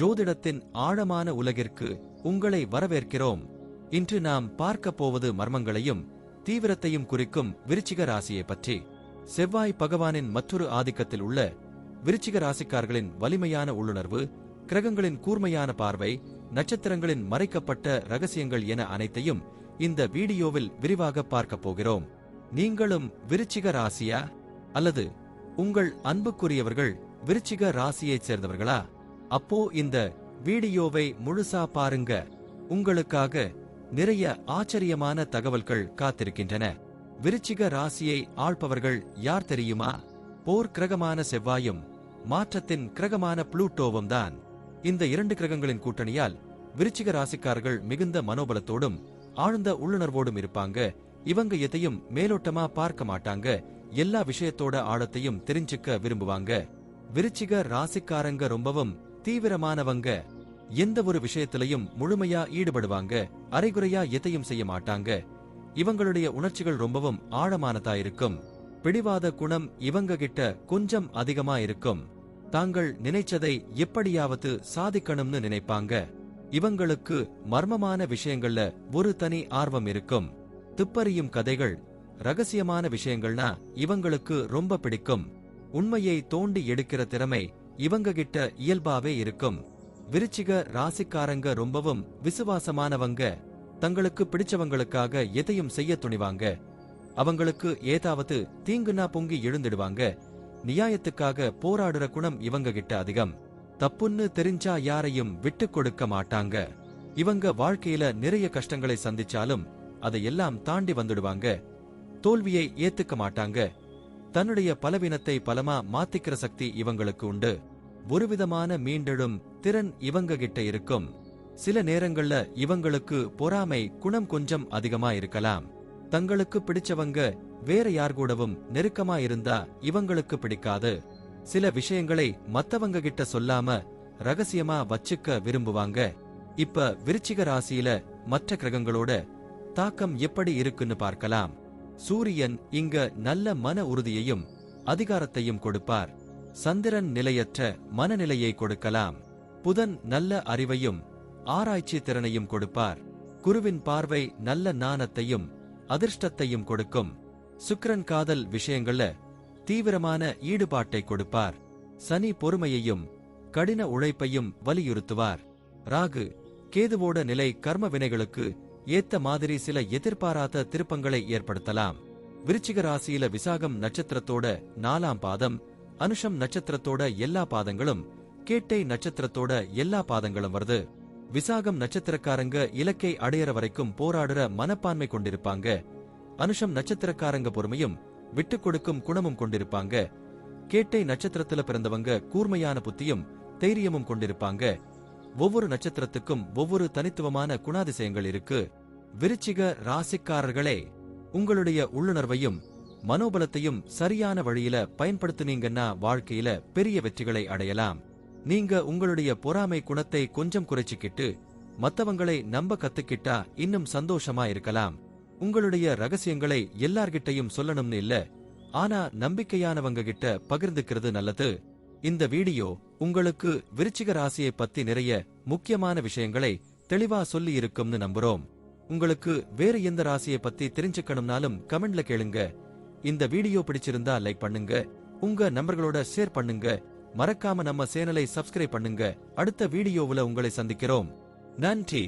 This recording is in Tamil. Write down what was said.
ஜோதிடத்தின் ஆழமான உலகிற்கு உங்களை வரவேற்கிறோம். இன்று நாம் பார்க்கப் போவது மர்மங்களையும் தீவிரத்தையும் குறிக்கும் விருச்சிக ராசியை பற்றி. செவ்வாய் பகவானின் மற்றொரு ஆதிக்கத்தில் உள்ள விருச்சிக ராசிக்காரர்களின் வலிமையான உள்ளுணர்வு கிரகங்களின் கூர்மையான பார்வை நட்சத்திரங்களின் மறைக்கப்பட்ட ரகசியங்கள் என அனைத்தையும் இந்த வீடியோவில் விரிவாக பார்க்கப் போகிறோம். நீங்களும் விருச்சிக ராசியா? அல்லது உங்கள் அன்புக்குரியவர்கள் விருச்சிக ராசியைச் சேர்ந்தவர்களா? அப்போ இந்த வீடியோவை முழுசா பாருங்க. உங்களுக்காக நிறைய ஆச்சரியமான தகவல்கள் காத்திருக்கின்றன. விருச்சிக ராசியை ஆள்பவர்கள் யார் தெரியுமா? போர் கிரகமான செவ்வாயும் மாற்றத்தின் கிரகமான புளூட்டோவும் தான். இந்த இரண்டு கிரகங்களின் கூட்டணியால் விருச்சிக ராசிக்காரர்கள் மிகுந்த மனோபலத்தோடும் ஆழ்ந்த உள்ளுணர்வோடும் இருப்பாங்க. இவங்க எதையும் மேலோட்டமா பார்க்க மாட்டாங்க. எல்லா விஷயத்தோட ஆழத்தையும் தெரிஞ்சுக்க விரும்புவாங்க. விருச்சிக ராசிக்காரங்க ரொம்பவும் தீவிரமானவங்க எந்த ஒரு விஷயத்திலையும் முழுமையா ஈடுபடுவாங்க அரைகுறையா எதையும் செய்ய மாட்டாங்க. இவங்களுடைய உணர்ச்சிகள் ரொம்பவும் ஆழமானதா இருக்கும். பிடிவாத குணம் இவங்க கிட்ட கொஞ்சம் அதிகமா இருக்கும். தாங்கள் நினைச்சதை எப்படியாவது சாதிக்கணும்னு நினைப்பாங்க. இவங்களுக்கு மர்மமான விஷயங்கள்ல ஒரு தனி ஆர்வம் இருக்கும். துப்பறியும் கதைகள் ரகசியமான விஷயங்கள்னா இவங்களுக்கு ரொம்ப பிடிக்கும். உண்மையை தோண்டி எடுக்கிற திறமை இவங்க கிட்ட இயல்பாவே இருக்கும். விருச்சிக ராசிக்காரங்க ரொம்பவும் விசுவாசமானவங்க. தங்களுக்கு பிடிச்சவங்களுக்காக எதையும் செய்ய துணிவாங்க. அவங்களுக்கு ஏதாவது தீங்குனா பொங்கி எழுந்திடுவாங்க. நியாயத்துக்காக போராடுற குணம் இவங்க கிட்ட அதிகம். தப்புன்னு தெரிஞ்சா யாரையும் விட்டு கொடுக்க மாட்டாங்க. இவங்க வாழ்க்கையில நிறைய கஷ்டங்களை சந்திச்சாலும் அதையெல்லாம் தாண்டி வந்துடுவாங்க. தோல்வியை ஏத்துக்க மாட்டாங்க. தன்னுடைய பலவீனத்தை பலமா மாத்திக்கிற சக்தி இவங்களுக்கு உண்டு. ஒருவிதமான மீண்டெழும் திறன் இவங்க கிட்ட இருக்கும். சில நேரங்கள்ல இவங்களுக்கு பொறாமை குணம் கொஞ்சம் அதிகமா இருக்கலாம். தங்களுக்கு பிடிச்சவங்க வேற யார் கூடவும் நெருக்கமா இருந்தா இவங்களுக்கு பிடிக்காது. சில விஷயங்களை மத்தவங்க கிட்ட சொல்லாம ரகசியமா வச்சுக்க விரும்புவாங்க. இப்ப விருச்சிக ராசியில மற்ற கிரகங்களோட தாக்கம் எப்படி இருக்குன்னு பார்க்கலாம். சூரியன் இங்க நல்ல மன உறுதியையும் அதிகாரத்தையும் கொடுப்பார். சந்திரன் நிலையற்ற மனநிலையை கொடுக்கலாம். புதன் நல்ல அறிவையும் ஆராய்ச்சி திறனையும் கொடுப்பார். குருவின் பார்வை நல்ல நாணத்தையும் அதிர்ஷ்டத்தையும் கொடுக்கும். சுக்கிரன் காதல் விஷயங்கள தீவிரமான ஈடுபாட்டை கொடுப்பார். சனி பொறுமையையும் கடின உழைப்பையும் வலியுறுத்துவார். ராகு கேதுவோட நிலை கர்ம வினைகளுக்கு ஏத்த மாதிரி சில எதிர்பாராத திருப்பங்களை ஏற்படுத்தலாம். விருச்சிக ராசியில விசாகம் நட்சத்திரத்தோட நாலாம் பாதம் அனுஷம் நட்சத்திரத்தோட எல்லா பாதங்களும் கேட்டை நட்சத்திரத்தோட எல்லா பாதங்களும் வருது. விசாகம் நட்சத்திரக்காரங்க இலக்கை அடையற வரைக்கும் போராடுற மனப்பான்மை கொண்டிருப்பாங்க. அனுஷம் நட்சத்திரக்காரங்க பொறுமையும் விட்டு கொடுக்கும் குணமும் கொண்டிருப்பாங்க. கேட்டை நட்சத்திரத்துல பிறந்தவங்க கூர்மையான புத்தியும் தைரியமும் கொண்டிருப்பாங்க. ஒவ்வொரு நட்சத்திரத்துக்கும் ஒவ்வொரு தனித்துவமான குணாதிசயங்கள் இருக்கு. விருச்சிக ராசிக்காரர்களே உங்களுடைய உள்ளுணர்வையும் மனோபலத்தையும் சரியான வழியில பயன்படுத்துனீங்கன்னா வாழ்க்கையில பெரிய வெற்றிகளை அடையலாம். நீங்க உங்களுடைய பொறாமை குணத்தை கொஞ்சம் குறைச்சிக்கிட்டு மத்தவங்களை நம்ப கத்துக்கிட்டா இன்னும் சந்தோஷமா இருக்கலாம். உங்களுடைய ரகசியங்களை எல்லார்கிட்டையும் சொல்லணும்னு இல்ல ஆனா நம்பிக்கையானவங்க கிட்ட பகிர்ந்துக்கிறது நல்லது. இந்த வீடியோ உங்களுக்கு விருச்சிக ராசியை பத்தி நிறைய முக்கியமான விஷயங்களை தெளிவா சொல்லி இருக்கும்னு நம்புறோம். உங்களுக்கு வேற எந்த ராசியை பத்தி தெரிஞ்சுக்கணும்னாலும் கமெண்ட்ல கேளுங்க. இந்த வீடியோ பிடிச்சிருந்தா லைக் பண்ணுங்க. உங்க நம்பர்களோட ஷேர் பண்ணுங்க. மறக்காம நம்ம சேனலை சப்ஸ்கிரைப் பண்ணுங்க. அடுத்த வீடியோவுல உங்களை சந்திக்கிறோம். நன்றி.